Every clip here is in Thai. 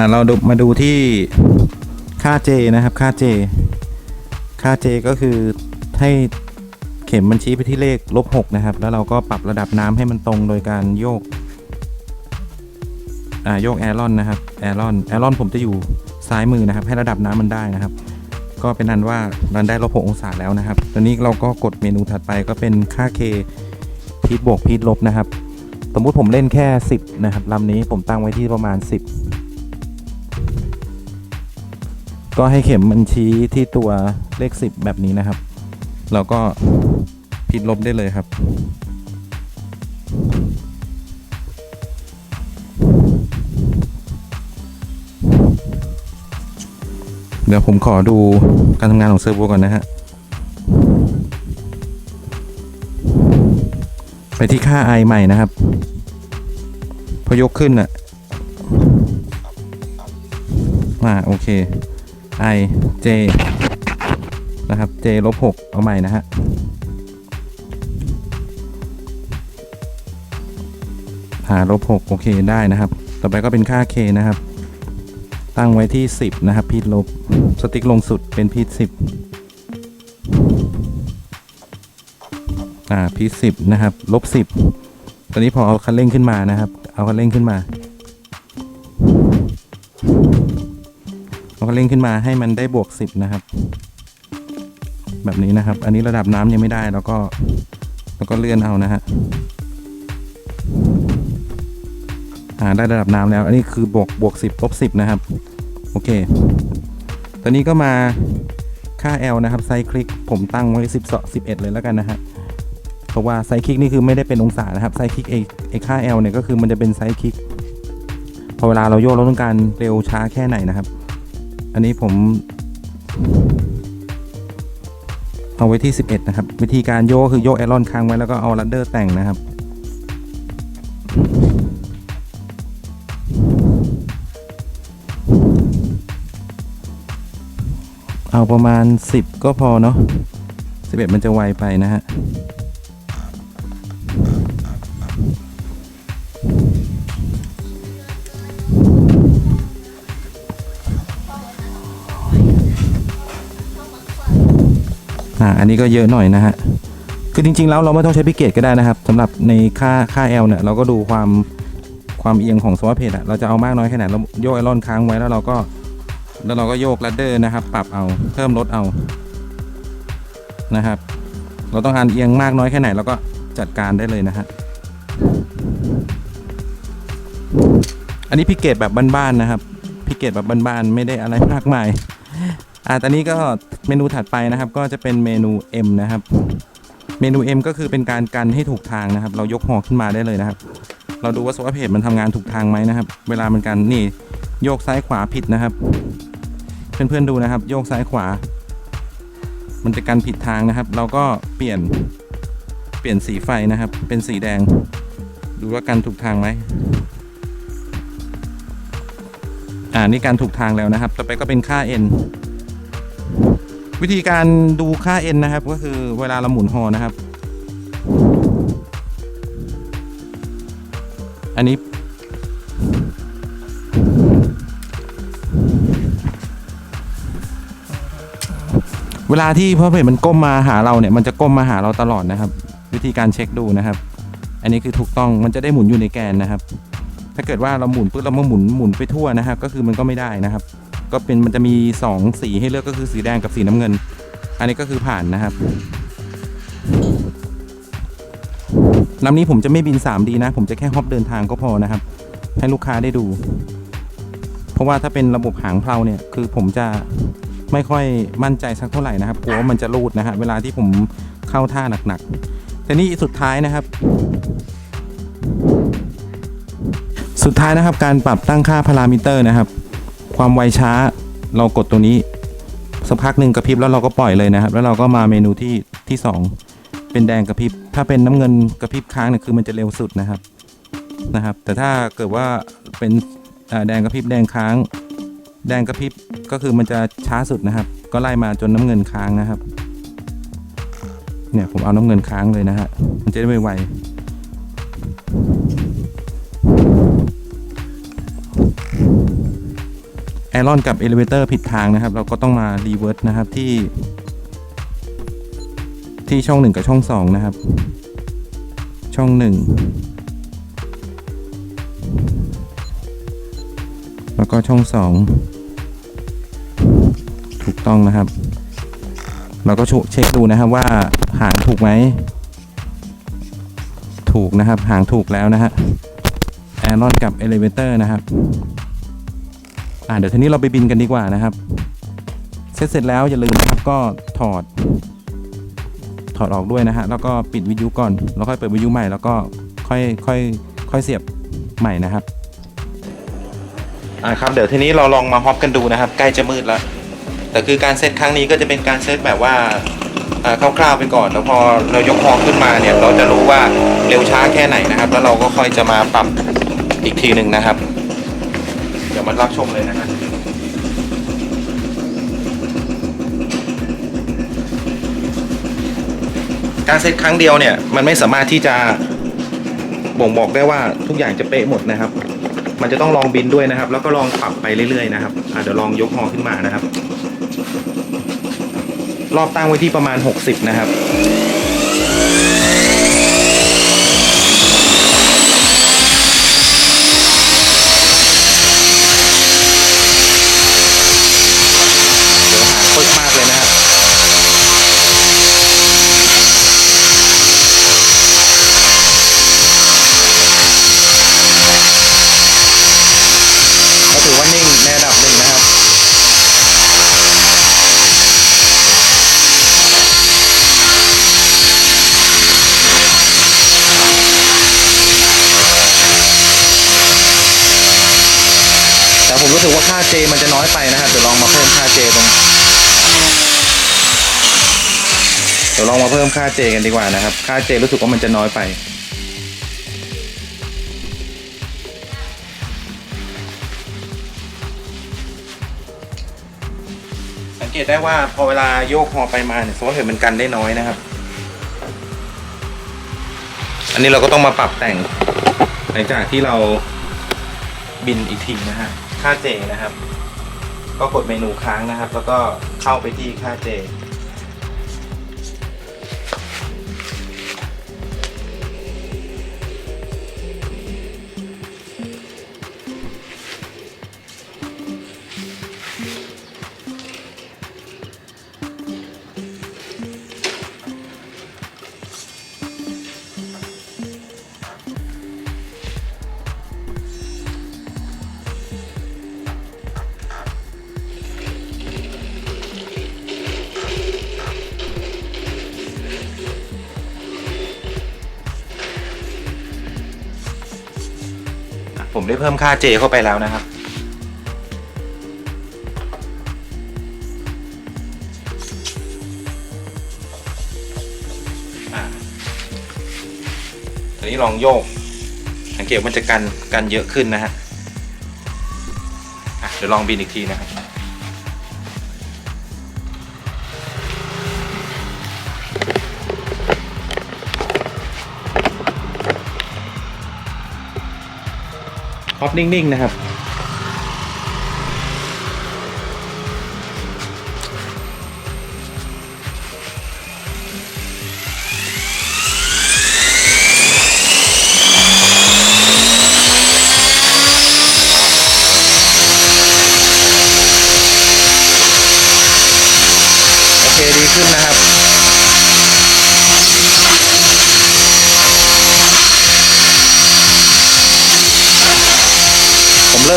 อ่าเราดูมาดูที่ค่า J นะครับ ค่า J ค่า J ก็คือให้เข็มมันชี้ไปที่เลขลบ6นะครับ แล้วเราก็ปรับระดับน้ำให้มันตรงโดยการโยกอ่าโยกแอรอนนะครับแอรอนแอรอนผมจะอยู่ซ้ายมือนะครับ ให้ระดับน้ำมันได้นะครับ ก็เป็นนั้นว่ามันได้ลบ6องศาแล้วนะครับ ตอนนี้เราก็กดเมนูถัดไปก็เป็นค่า K พีทบวกพีทลบนะครับ สมมุติผมเล่นแค่ 10 นะครับลำนี้ผมตั้งไว้ที่ประมาณ 10 ก็ให้เข็มมันชี้ที่ตัวเลข 10 แบบนี้นะครับเราก็พีทลบได้เลยครับ เดี๋ยวผมขอดูการทำงานของเซอร์โวก่อนนะฮะ ไปที่ค่า i ใหม่นะครับ พอยกขึ้นอะมาโอเค i j นะครับ j ลบ6เอาใหม่นะฮะ หาลบ6โอเคได้นะครับ ต่อไปก็เป็นค่า k นะครับ ตั้งไว้ที่ 10 นะครับ พีทลบ สติ๊กลงสุดเป็นพีท10 อ่าพีท10 นะครับ ลบ 10 ตอนนี้พอเอาคันเร่งขึ้นมานะครับ เอาคันเร่งขึ้นมา เอาคันเร่งขึ้นมาให้มันได้บวก 10 นะครับ แบบนี้นะครับ อันนี้ระดับน้ำยังไม่ได้แล้วก็แล้วก็เลื่อนเอานะฮะอ่าได้ระดับน้ำแล้ว อันนี้คือบวกบวก 10ลบ10 นะครับ โอเค ตอนนี้ก็มาค่า L นะครับไซคลิกผมตั้งไว้10 11 เลยแล้วกันนะฮะเพราะว่าไซคลิกนี่คือไม่ได้เป็นองศานะครับไซคลิกไอไอค่า L เนี่ยก็คือมันจะเป็นไซคลิกพอเวลาเราโยกเราต้องการเร็วช้าแค่ไหนนะครับ อันนี้ผม เอาไว้ที่ 11 นะครับ วิธีการโยกคือโยกแอรอนค้างไว้แล้วก็เอาลัดเดอร์แต่งนะครับเอาประมาณ 10 ก็พอเนาะ11 มันจะไวไปนะฮะ อ่าอันนี้ก็เยอะหน่อยนะฮะคือจริง ๆ แล้วเราไม่ต้องใช้พิเกตก็ได้นะครับสำหรับในค่าค่า L เนี่ยเราก็ดูความความเอียงของสวอปเพจอะเราจะเอามากน้อยแค่ไหนเราโยกไอรอนค้างไว้แล้วเราก็แล้วเราก็โยกลัดเดอร์นะครับ ปรับเอาเพิ่มลดเอานะครับ เราต้องการเอียงมากน้อยแค่ไหนเราก็จัดการได้เลยนะฮะอันนี้พิเกตแบบบ้านๆนะครับพิเกตแบบบ้านๆไม่ได้อะไรมากมายอ่าตอนนี้ก็ เมนูถัดไปนะครับก็จะเป็นเมนู M นะครับ เมนู M ก็คือเป็นการกันให้ถูกทางนะครับ เรายกหอขึ้นมาได้เลยนะครับ เราดูว่าสวอปเพจมันทำงานถูกทางไหมนะครับ เวลามันกันนี่โยกซ้ายขวาผิดนะครับ เพื่อนๆดูนะครับ โยกซ้ายขวา มันจะกันผิดทางนะครับ เราก็เปลี่ยนเปลี่ยนสีไฟนะครับ เป็นสีแดง ดูว่ากันถูกทางไหมอ่านี่การถูกทางแล้วนะครับ ต่อไปก็เป็นค่า n วิธีการดูค่า n นะครับ ก็คือเวลาเราหมุนหอนะครับ อันนี้ เวลาที่พอเพจมันก้มมาหาเราเนี่ย มันจะก้มมาหาเราตลอดนะครับ วิธีการเช็คดูนะครับ อันนี้คือถูกต้องมันจะได้หมุนอยู่ในแกนนะครับ ถ้าเกิดว่าเราหมุนปุ๊บเรามาหมุนหมุนไปทั่วนะครับ ก็คือมันก็ไม่ได้นะครับ ก็เป็นมันจะมี 2 สีให้เลือกก็คือสีแดงกับสีน้ำเงิน อันนี้ก็คือผ่านนะครับลำนี้ผมจะไม่บิน 3D นะ ผมจะแค่ฮอปเดินทางก็พอนะครับ ให้ลูกค้าได้ดู เพราะว่าถ้าเป็นระบบหางเพลาเนี่ยคือผมจะไม่ค่อยมั่นใจสักเท่าไหร่นะครับกลัวว่ามันจะรูดนะฮะเวลาที่ผมเข้าท่าหนักๆแต่นี่สุดท้ายนะครับ สุดท้ายนะครับการปรับตั้งค่าพารามิเตอร์นะครับ ความไวช้าเรากดตัวนี้สักพักหนึ่งกระพริบแล้วเราก็ปล่อยเลยนะครับ แล้วเราก็มาเมนูที่ที่สองเป็นแดงกระพริบ ถ้าเป็นน้ำเงินกระพริบค้างเนี่ยคือมันจะเร็วสุดนะครับนะครับ แต่ถ้าเกิดว่าเป็นแดงกระพริบแดงค้าง แดงกระพริบก็คือมันจะช้าสุดนะครับ ก็ไล่มาจนน้ำเงินค้างนะครับ เนี่ยผมเอาน้ำเงินค้างเลยนะฮะมันจะได้ไวๆ รอนกับเอลิเวเตอร์ผิดทางนะครับ เราก็ต้องมารีเวิร์สนะครับที่ ที่ช่อง 1 กับช่อง 2 นะครับ ช่อง 1 แล้วก็ช่อง 2 ถูกต้องนะครับ เราก็เช็คดูนะครับว่าหางถูกไหม ถูกนะครับ หางถูกแล้วนะฮะแอรอนกับเอลิเวเตอร์นะครับ อ่าเดี๋ยวทีนี้เราไปบินกันดีกว่านะครับ เสร็จเสร็จแล้วอย่าลืมนะครับก็ถอด ถอดออกด้วยนะฮะแล้วก็ปิดวิทยุก่อนแล้วค่อยเปิดวิทยุใหม่แล้วก็ค่อยค่อยค่อยเสียบใหม่นะครับอ่าครับเดี๋ยวทีนี้เราลองมาฮอปกันดูนะครับ ใกล้จะมืดแล้วแต่คือการเซตครั้งนี้ก็จะเป็นการเซตแบบว่าคร่าวๆไปก่อน แล้วพอเรายกฮอขึ้นมาเนี่ย เราจะรู้ว่าเร็วช้าแค่ไหนนะครับ แล้วเราก็ค่อยจะมาปรับอีกทีหนึ่งนะครับ ดี๋ยวมารับชมเลยนะฮะการเซตครั้งเดียวเนี่ย มันไม่สามารถที่จะบ่งบอกได้ว่าทุกอย่างจะเป๊ะหมดนะครับ มันจะต้องลองบินด้วยนะครับ แล้วก็ลองปรับไปเรื่อยๆนะครับเดี๋ยวลองยกฮอขึ้นมานะครับ รอบตั้งไว้ที่ประมาณ 60 นะครับ เดี๋ยวหางปึ๊กมากเลยนะครับ ก็ถือว่านิ่งในระดับหนึ่งนะครับ แต่ผม รู้สึกว่าค่า J มันจะน้อยไปนะครับเดี๋ยวลองมาเพิ่มค่า J ตรงเดี๋ยวลองมาเพิ่มค่า J กันดีกว่านะครับ ค่า J รู้สึกว่ามันจะน้อยไปสังเกตได้ว่าพอเวลาโยกฮอไปมาเนี่ยโซลเห็นมันกันได้น้อยนะครับ อันนี้เราก็ต้องมาปรับแต่ง หลังจากที่เราบินอีกทีนะฮะ ค่าเจนะครับ ก็กดเมนูค้างนะครับ แล้วก็เข้าไปที่ค่าเจ ได้เพิ่มค่าเจเข้าไปแล้วนะครับอ่าทีนี้ลองโยก สังเกตมันจะกันกันเยอะขึ้นนะฮะะเดี๋ยวลองบินอีกทีนะครับ พับนิ่งๆนะครับ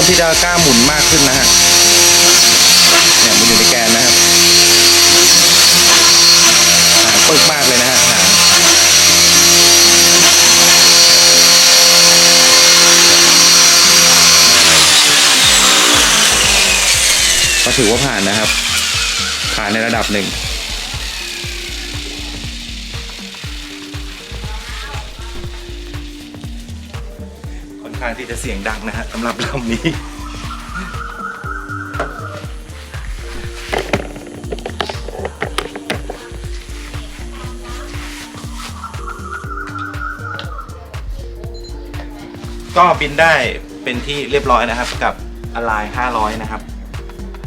มเริ่มที่จะกล้าหมุนมากขึ้นนะฮะเนี่ยมันอยู่ในแกนนะครับหางปึกมากเลยนะฮะหางก็ถือว่าผ่านนะครับผ่านในระดับหนึ่งางที่จะเสียงดังนะฮะสำหรับลำนี้ก็บินได้เป็นที่เรียบร้อยนะครับกับอ l ไล500 นะครับ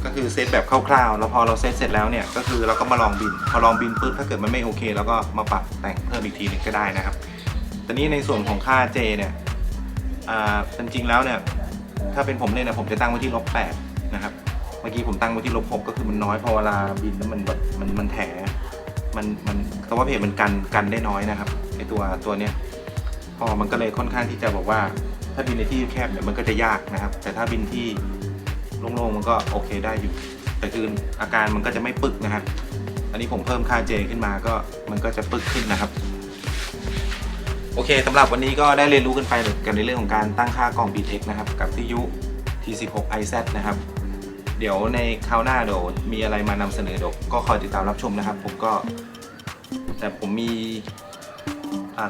ก็คือเซตแบบคร่าวๆ แล้วพอเราเซตเสร็จแล้วเนี่ย ก็คือเราก็มาลองบิน พอลองบินปุ๊บถ้าเกิดมันไม่โอเค แล้วก็มาปรับแต่งเพิ่มอีกทีหนึ่งก็ได้นะครับ ตอนนี้ในส่วนของค่า J เนี่ย จริงๆแล้วเนี่ยถ้าเป็นผมเนี่ยนะผมจะตั้งไว้ที่ลบแปดนะครับเมื่อกี้ผมตั้งไว้ที่ลบหกก็คือมันน้อยพอเวลาบินแล้วมันแบบมันมันแถมันมันแต่ว่าเพจมันกันกันได้น้อยนะครับไอตัวตัวเนี้ยพอมันก็เลยค่อนข้างที่จะบอกว่า ถ้าบินในที่แคบเนี่ยมันก็จะยากนะครับ แต่ถ้าบินที่โล่งๆมันก็โอเคได้อยู่ แต่คืออาการมันก็จะไม่ปึกนะครับอันนี้ผมเพิ่มค่าเจขึ้นมาก็มันก็จะปึกขึ้นนะครับ โอเคสำหรับวันนี้ก็ได้เรียนรู้กันไปกันในเรื่องของการตั้งค่ากล่อง BTEC นะครับ กับที่ยุ T16IZ นะครับ เดี๋ยวในคราวหน้าเดี๋ยวมีอะไรมานำเสนอเดี๋ยวก็คอยติดตามรับชมนะครับ ผมก็ แต่ผมมี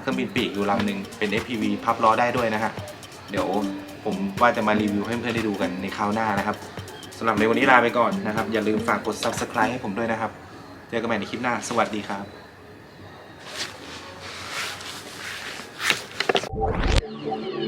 เครื่องบินปีกอยู่ลำหนึ่งเป็น FPV พับล้อได้ด้วยนะฮะเดี๋ยวผมว่าจะมารีวิวให้เพื่อนๆได้ดูกันในคราวหน้านะครับสำหรับในวันนี้ลาไปก่อนนะครับ อย่าลืมฝากกด Subscribe ให้ผมด้วยนะครับ เจอกันใหม่ในคลิปหน้า สวัสดีครับ Thank you.